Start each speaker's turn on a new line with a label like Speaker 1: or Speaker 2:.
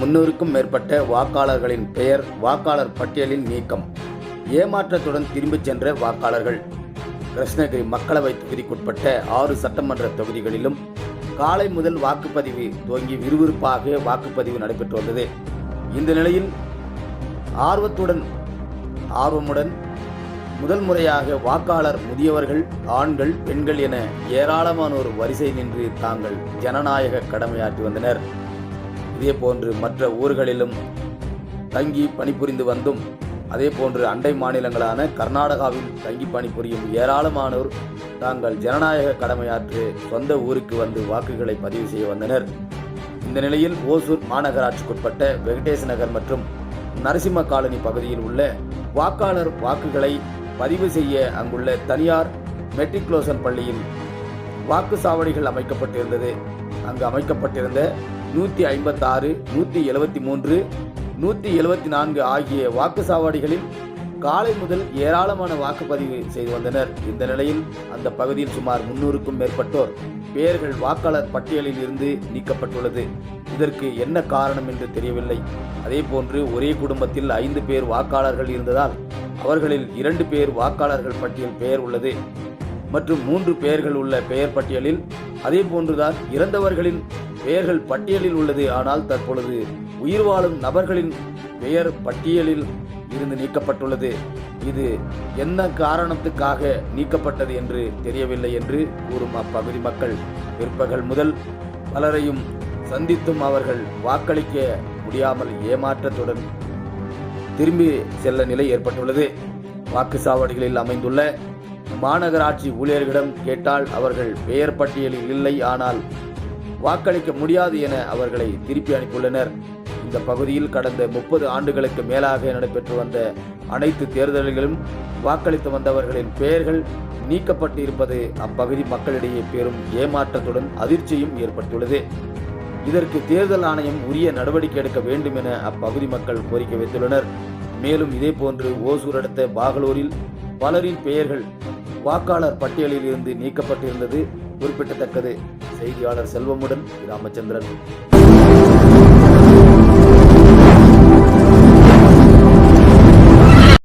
Speaker 1: முன்னூறுக்கும் மேற்பட்ட வாக்காளர்களின் பெயர் வாக்காளர் பட்டியலில் நீக்கம். ஏமாற்றத்துடன் திரும்பிச் சென்ற வாக்காளர்கள். கிருஷ்ணகிரி மக்களவை தொகுதிக்குட்பட்ட ஆறு சட்டமன்ற தொகுதிகளிலும் காலை முதல் வாக்குப்பதிவு துவங்கி விறுவிறுப்பாக வாக்குப்பதிவு நடைபெற்று வந்தது. இந்த நிலையில் ஆர்வத்துடன் ஆர்வமுடன் முதல் முறையாக வாக்காளர் முதியவர்கள் ஆண்கள் பெண்கள் என ஏராளமானோர் வரிசை நின்று தாங்கள் ஜனநாயக கடமையாற்றி வந்தனர். இதேபோன்று மற்ற ஊர்களிலும் தங்கி பணிபுரிந்து வந்தும் அதே போன்று அண்டை மாநிலங்களான கர்நாடகாவில் தங்கி பணிபுரியும் ஏராளமானோர் தாங்கள் ஜனநாயக கடமையாற்று சொந்த ஊருக்கு வந்து வாக்குகளை பதிவு செய்ய வந்தனர். இந்த நிலையில் ஓசூர் மாநகராட்சிக்குட்பட்ட வெங்கடேஷ் நகர் மற்றும் நரசிம்ம காலனி பகுதியில் உள்ள வாக்காளர் வாக்குகளை பதிவு செய்ய அங்குள்ள தனியார் மெட்ரிகுலேஷன் பள்ளியில் வாக்குச்சாவடிகள் அமைக்கப்பட்டிருந்தது. அங்கு அமைக்கப்பட்டிருந்த நூற்றி ஐம்பத்தாறு நூற்றி எழுபத்தி மூன்று நூற்றி எழுபத்தி நான்கு ஆகிய வாக்குச்சாவடிகளில் காலை முதல் ஏராளமான வாக்குப்பதிவு செய்து வந்தனர். இந்த நிலையில் அந்த பகுதியில் சுமார் முன்னூறுக்கும் மேற்பட்டோர் பெயர்கள் வாக்காளர் பட்டியலில் இருந்து நீக்கப்பட்டுள்ளது. இதற்கு என்ன காரணம் என்று தெரியவில்லை. அதேபோன்று ஒரே குடும்பத்தில் ஐந்து பேர் வாக்காளர்கள் இருந்ததால் அவர்களில் இரண்டு பேர் வாக்காளர்கள் பட்டியல் பெயர் உள்ளது. மற்றும் மூன்று பெயர்கள் உள்ள பெயர் பட்டியலில் அதே போன்றுதான் இறந்தவர்களின் பெயர்கள் பட்டியலில் உள்ளது. ஆனால் தற்பொழுது உயிர் வாழும் நபர்களின் பெயர் பட்டியலில் இருந்து நீக்கப்பட்டுள்ளது. இது என்ன காரணத்துக்காக நீக்கப்பட்டது என்று தெரியவில்லை என்று கூறும் அப்பகுதி மக்கள். பிற்பகல் முதல் பலரையும் சந்தித்தும் அவர்கள் வாக்களிக்க முடியாமல் ஏமாற்றத்துடன் திரும்பி செல்ல நிலை ஏற்பட்டுள்ளது. வாக்குச்சாவடிகளில் அமைந்துள்ள மாநகராட்சி ஊழியர்களிடம் கேட்டால் அவர்கள் பெயர் பட்டியலில் இல்லை ஆனால் வாக்களிக்க முடியாது என அவர்களை திருப்பி அனுப்பியுள்ளனர். இந்த பகுதியில் கடந்த முப்பது ஆண்டுகளுக்கு மேலாக நடைபெற்று வந்த அனைத்து தேர்தல்களிலும் வாக்களித்து வந்தவர்களின் பெயர்கள் நீக்கப்பட்டு இருப்பது அப்பகுதி மக்களிடையே பெரும் ஏமாற்றத்துடன் அதிர்ச்சியும் ஏற்பட்டுள்ளது. இதற்கு தேர்தல் ஆணையம் உரிய நடவடிக்கை எடுக்க வேண்டும் என அப்பகுதி மக்கள் கோரிக்கை வைத்துள்ளனர். மேலும் இதேபோன்று ஓசூர் அடுத்த பாகலூரில் பலரின் பெயர்கள் வாக்காளர் பட்டியலில் இருந்து நீக்கப்பட்டிருந்தது குறிப்பிடத்தக்கது செய்தியாளர் செல்வமுடன் ராமச்சந்திரன்.